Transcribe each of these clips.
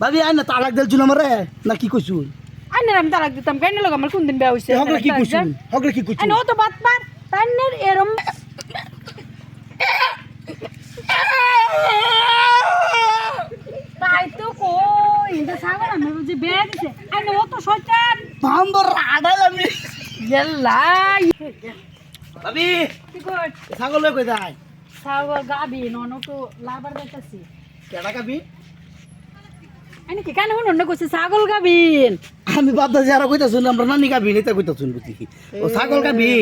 ভাবি আয় না তালাক দিলছুন আমারে না কি কইছুন আইনের আমি তালাক দিতাম। কেন লোক আমার কোন দিন বিয়া হইছে? হগলে কি কইছুন হগলে কি আইন ও তো বাত পার তাইনের এরম তাই তো কই। এটা সাগর আমি বুঝি বিয়া দিছে। আইন ও তো শয়তান। বান্দর আড়াল আমি। গেলাই ভাবি কি কই ছাগল লই কই যায়? সাগর গাবি নন তো লাবার দেখতাছি কেডা কাবি আইন কি কানে হুন কইছে ছাগল গাবিন। আমি বাদা যারা কইতাছুন আমরা নানি বুঝি ও ছাগল কাবি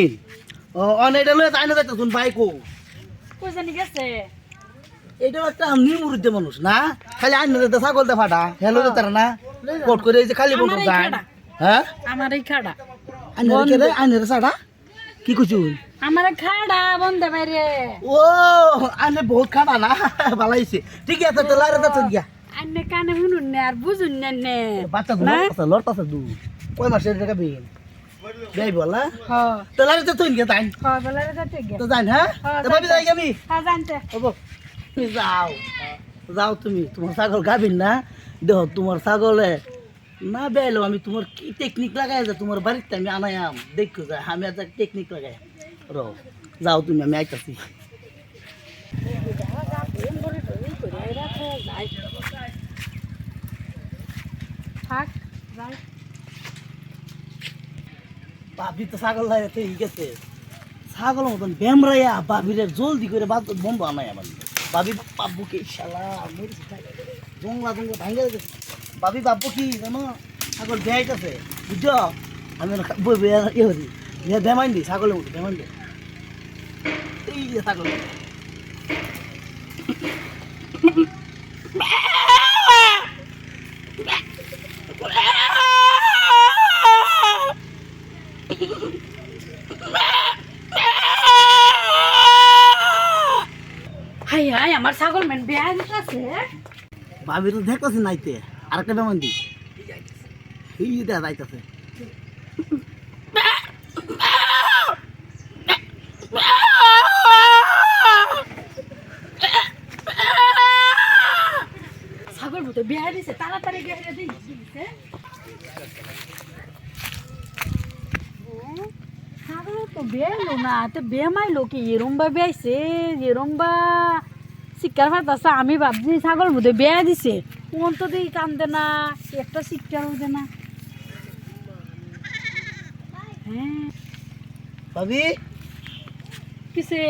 ও অনেটা লই তাই না যাইতাছুন বাইকো। কই জানি গেছে? এটা একটা মানুষ না? খালি আইন দে ছাগল দে ফাটা। হেলো দে তারা না? কোট করে এই যে খালি বন্ধ যায়। খাড়া। হ্যাঁ? আমার এই খাড়া। আইনের কে রে আইনের সাড়া কি কইছুন আমার খাড়া বন্ধে বাইরে ও আইনে বহুত খাটা না? ভালাইছে ঠিক আছে তো লারে যাচ্ছেন গিয়া। আন্নে কানে শুনুন নে আর বুঝুন নে নে। বাচ্চা তো? লড়তাছে লড়তাছে দু কয় মাসের টাকা যাই বলা হ। তো লারে যাচ্ছেন গিয়া তাই হ বলে রে যাতে গে তো যাই হ্যাঁ? হ্যাঁ, তো ভাবি যাই আমি? হ্যাঁ জানতে তুমি যাও। যাও তুমি তোমার ছাগল গাবিন না? দেহ তোমার ছাগলে না বেলো আমি তোমার কি টেকনিক লাগাই যা তোমার বাড়িতে আমি আনায়াম দেখো যা আমি আজ টেকনিক লাগাই। র যাও তুমি আমি আইতাছি। থাক যাই ভাবি তো ছাগল লাগে তো ঠিক আছে ছাগল মতন বেমরাইয়া ভাবিরে জলদি করে বাদ বন্ধ আনাই আমার ভাবি পাব্বু কি শালা জংলা জংলা ভাঙে গেছে। ভাবি পাব্বু কি জানো ছাগল বেয়াইতেছে। বুঝছ? আমি বই বই ইয়ে করি বেমাইন দি ছাগলের মতো বেমাইন দি। এই যে ছাগল। হাই হাই আমার ছাগল মেন বিয়া দিতেছে ভাবি তো দেখতেছে নাইতে। আর একটা বেমান দি। এই যে দেখা যাইতেছে। ছাগল মতো বিয়া দিছে তাড়াতাড়ি দিছে। তো বিয়া এলো না তো বিয়া কি? এরম্বা বিয়াইছে এরম্বা শিক্ষার ফাটাছে আমি ভাবছি ছাগল মতো বিয়া দিছে। কোন তো দিই কান্দে না একটা শিক্ষার হতে না। হ্যাঁ। ভাবি? কিসে?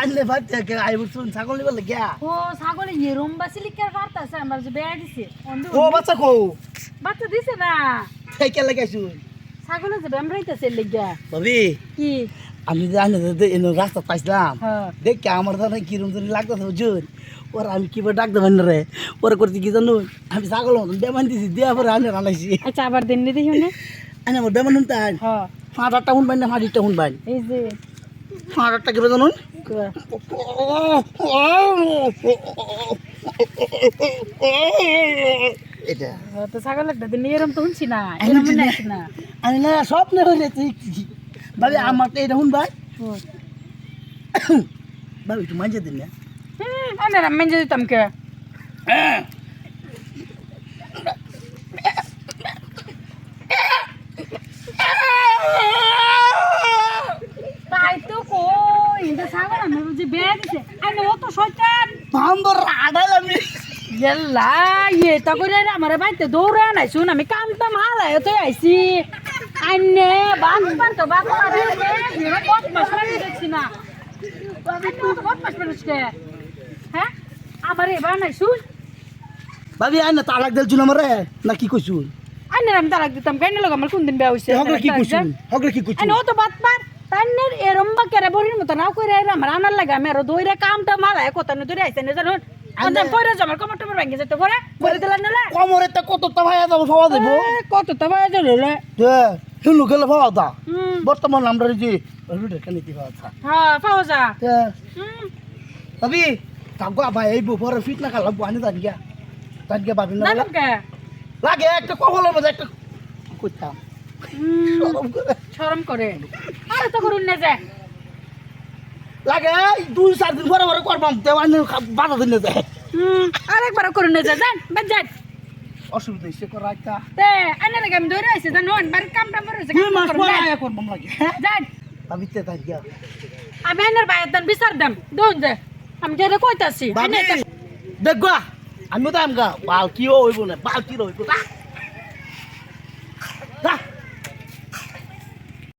আনলে বাচ্চা কে আইব শুন ছাগল নিবার লাগিয়া। ও ছাগলে এরম্বা শিক্ষার ফাটাছে আমার যে বিয়া দিছে। ও বাচ্চা কো বাচ্চা দিছে না। কে লাগাইছুন ছাগলে যে বেমরাইতেছে লেগা ভাবি কি? আমি যে এনে রাস্তা পাইছিলাম হ্যাঁ। দেখে আমার ধরে কিরম ধরে লাগতেছে বুঝুন ওরা আমি কিবার ডাক দেবেন রে? ওরা করতে কি জানো? আমি ছাগল মতন বেমান দিছি দেওয়া পরে আনে রানাইছি আচ্ছা আবার দিন দেখি শুনে। আনে আমার বেমান শুনতে হ্যাঁ। পাঁচ আটটা শুনবেন না পাঁচ আটটা শুনবেন এই যে। পাঁচ আটটা কিবা। জানুন। এটা। হ্যাঁ, তো ছাগল একটা দিন এরম তো শুনছি না এরম না। আমি না স্বপ্নে হইলে তুই ভাবি আমার তো এটা শুনবাই। ভাবি একটু মাঝে দিন না। আনে রাম মেঞ্জে দিতাম কে? তাই তো কই এটা ছাগল আমি বুঝি বিয়া দিছে। আরে ও তো শয়তান। বান্দর আড়াল আমি গেল্লা ইয়ে তা করে আমার বাড়িতে দৌড়ে নাই শুন আমি কাম টাম হালাই তো আইছি। আইনে বান বান তো মারে রে কত মাস মারি দেখছি না। কত মাস হ্যাঁ? আমার এবার নাই শুন। ভাবি না তালাক দিলছুন আমারে? না কি কইছুন আইনে আমি তালাক দিতাম কেন লোক আমার কোন দিন বিয়া হইছে? হগলে কি কইছুন হগলে কি কইছুন আইনে ও তো বাত পার তাইনের এরম বা কেরে বড়ির মতো নাও কইরা এরা আমার আনার লাগে আমি আরও দইরা কামটা মালায় কত না দইরা আইছে না জানুন? আন্দাম কইরা জমার কমর টমর ভাঙ্গে যেতে করে বলে দিলেন না কমরে তা কত তা ভাইয়া যাব সবাই দেব কত তো ভাই দিলে দে। হিলু গেলে ভাবা দা। বর্তমান আমরা যে রুটে কানি দিবা আছে হ্যাঁ পাওয়া যা। তে হুম। ভাবি কাকু আবার এই বুফরে ফিট না খালা বুয়ানি দান গিয়া। দান গিয়া ভাবি না লাগে একটা কবলের মধ্যে একটা কইতাম হুম, সরম করে। শরম করে। আরে তো করুন না যায় লাগে দুই চার দিন পরে পরে করবাম দেওয়ানি বাধা দিন যায় হুম। আরেকবার করুন না যায় যান বাদ যান। অসুবিধা হয়েছে করা একটা তে আনে লাগে আমি ধরে আইছি জানো বাড়ির কাম টাম করে দুই মাস পরে আয়া করব লাগে হ্যাঁ? আমি তে তাই গিয়া আমি আনার বাইর দেন বিচার দেন দোন দে। আমি যেটা কইতাছি দেখবা আমি তো আমগা বাল কি হইব না বাল কি হইব